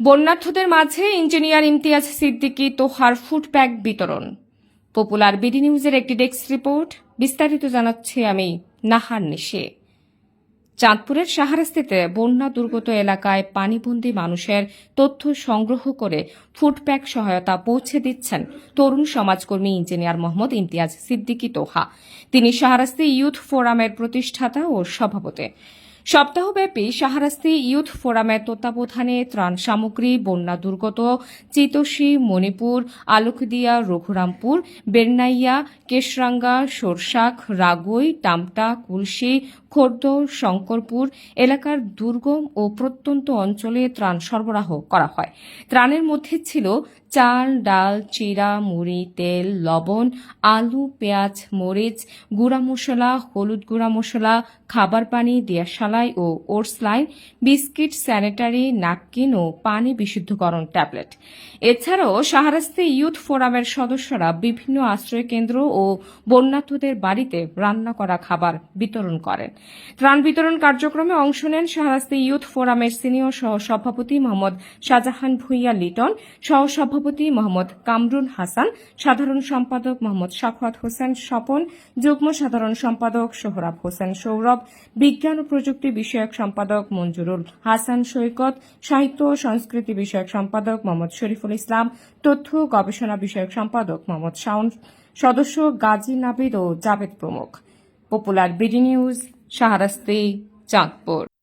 বন্যার্থদের মাঝে engineer Imtiaz Siddiqui Toha food pack বিতরণ। Popular BD নিউজের একটি ডেস্ক রিপোর্ট। বিস্তারিত জানাচ্ছি আমি নাহার নিশে। চাঁদপুরের সাহারাস্তিতে বন্যা দুর্গত এলাকায় পানিবন্দী মানুষের তথ্য সংগ্রহ করে ফুডপ্যাক সহায়তা পৌঁছে দিচ্ছেন তরুণ সমাজকর্মী ইঞ্জিনিয়ার মোহাম্মদ ইমতিয়াজ সিদ্দিকী তোহা। তিনি সাহারাস্তি ইয়ুথ ফোরামের প্রতিষ্ঠাতা ও সভাপতি। সপ্তাহব্যাপী সাহারাস্তি ইয়ুথ ফোরামের তত্ত্বাবধানে ত্রাণ সামগ্রী, বন্যা দুর্গত, চিতোষী, মণিপুর, আলোকদিয়া, রঘুরামপুর বেরনাইয়া কেশরাঙ্গা সোরশাক রাগই, টামটা, কুলসি, খোর্দ, শঙ্করপুর এলাকার দুর্গম ও প্রত্যন্ত অঞ্চলে ত্রাণ সরবরাহ করা হয়। ত্রাণের মধ্যে ছিল চাল, ডাল, চিরা, মুড়ি, তেল, লবণ, আলু, পেঁয়াজ, মরিচ, গুঁড়া মশলা, হলুদ গুঁড়া মশলা, খাবার পানি দিয়াশালাই ও ওটসলাইন বিস্কিট, স্যানিটারি, ন্যাপকিন ও পানি বিশুদ্ধকরণ ট্যাবলেট। এছাড়াও সাহারাস্তি ইউথ ফোরামের সদস্যরা বিভিন্ন আশ্রয় কেন্দ্র ও বন্যার্থদের বাড়িতে রান্না করা খাবার বিতরণ করেন। ত্রাণ বিতরণ কার্যক্রমে অংশ নেন সাহারাস্তি ইউথ ফোরামের সিনিয়র সহ সভাপতি মোহাম্মদ শাহজাহান ভুইয়া লিটন সহ সভাপতি মোহাম্মদ কামরুন হাসান, সাধারণ সম্পাদক মোহাম্মদ সাখাত হোসেন স্বপন, যুগ্ম সাধারণ সম্পাদক সোহরাব হোসেন সৌরভ, বিজ্ঞান ও প্রযুক্তি বিষয়ক সম্পাদক মঞ্জুরুল হাসান সৈকত, সাহিত্য ও সংস্কৃতি বিষয়ক সম্পাদক মোহাম্মদ শরীফুল ইসলাম, তথ্য গবেষণা বিষয়ক সম্পাদক মোহাম্মদ শাউন সদস্য গাজী নাবিদ ও জাভেদ প্রমুখ। Popular BD news, Shahrasti, Chandpur.